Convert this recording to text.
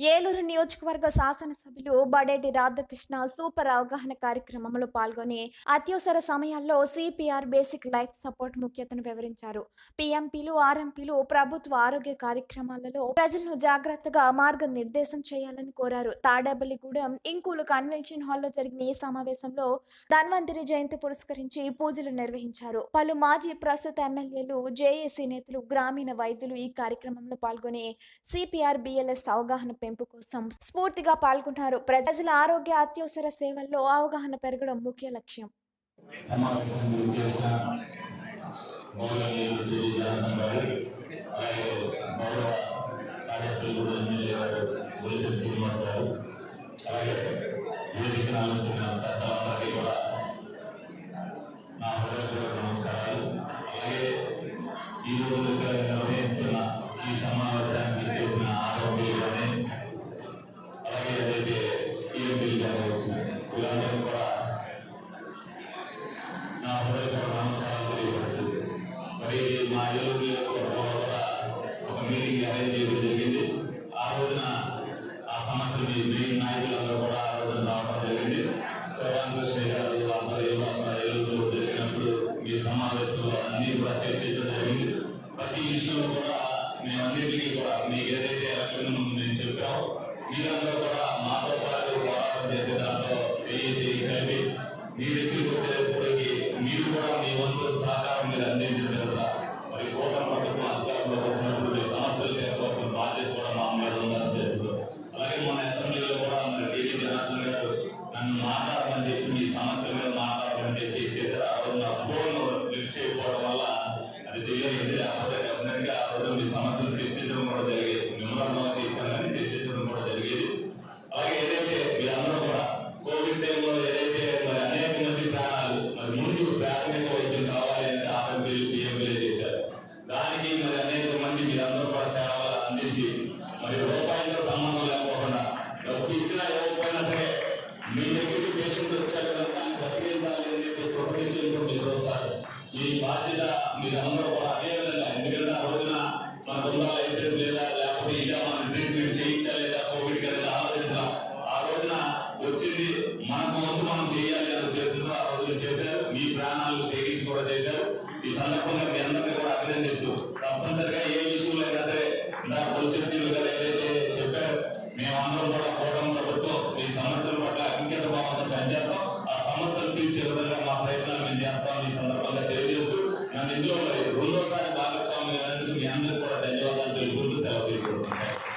ఏలూరు నియోజకవర్గ శాసనసభ్యులు బడేటి రాధాకృష్ణ సూపర్ అవగాహన కార్యక్రమంలో పాల్గొని అత్యవసర సమయాల్లో సిపిఆర్ బేసిక్ లైఫ్ సపోర్ట్ ముఖ్యతను వివరించారు. పిఎంపీలు ఆర్ఎంపీలు ప్రభుత్వ ఆరోగ్య కార్యక్రమాలలో ప్రజలను జాగ్రత్తగా మార్గనిర్దేశం చేయాలని కోరారు. తాడేపల్లిగూడెం ఇంకూలు కన్వెన్షన్ హాల్లో జరిగిన ఈ సమావేశంలో ధన్వంతరి జయంతి పురస్కరించి పూజలు నిర్వహించారు. పలు మాజీ ప్రస్తుత ఎమ్మెల్యేలు జేఏసీ నేతలు గ్రామీణ వైద్యులు ఈ కార్యక్రమంలో పాల్గొని సిపిఆర్ బిఎల్ఎస్ అవగాహన పెంపు కోసం స్ఫూర్తిగా పాల్గొన్నారు. ప్రజల ఆరోగ్య అత్యవసర సేవల్లో అవగాహన పెరగడం ముఖ్య లక్ష్యం. సమావేశానికి చేసిన మీటింగ్ అరేంజ్ చేయడం జరిగింది. ఆ రోజున ఆ సమస్యలు మీ మెయిన్ నాయకులందరూ కూడా ఆ రోజున రావడం జరిగింది. శ్రీరామకృష్ణ గారు అందరూ అక్కడ ఏలూరులో జరిగినప్పుడు ఈ సమావేశంలో అన్ని కూడా చర్చించడం జరిగింది. ప్రతి విషయంలో కూడా మేము కూడా మీకు ఏదైతే ఎలక్షన్ ముందు మేము చెప్పామో మీరందరూ కూడా మాతో పాటు పోరాటం చేసే దాంట్లో చేయి చేయి కలిపి మీ దగ్గరికి వచ్చేటప్పటికి మీరు కూడా మీ వంతు సహకారం మీరు అందించారు జనార్దన్ గారు నన్ను మాట్లాడమని చెప్పి మీ సమస్యల మీద మాట్లాడమని చెప్పి చేశారు ఆ రోజు మీ బాధ్యత మీరందరూ కూడా అదే విధంగా ఎందుకంటే రోజున మన కుటుంబాల లైసెన్స్ లేదా లేకపోతే ఇలా మన ట్రీట్మెంట్ చేయించలేదా కోవిడ్ కదా ఆలోచించిన ఆ రోజున వచ్చింది మన వంతు మనం చేయాలి అనే ఉద్దేశంతో ఆ రోజున చేశారు. మీ ప్రాణాలు తెగించి కూడా చేశారు. ఈ సందర్భంగా మీ అందరినీ కూడా అభినందిస్తూ తప్పనిసరిగా ఇందులో రెండోసారి భాగస్వామి అయినందుకు మీ అందరూ కూడా ధన్యవాదాలు తెలుపుకుంటూ సెలవు తీసుకుంటున్నాను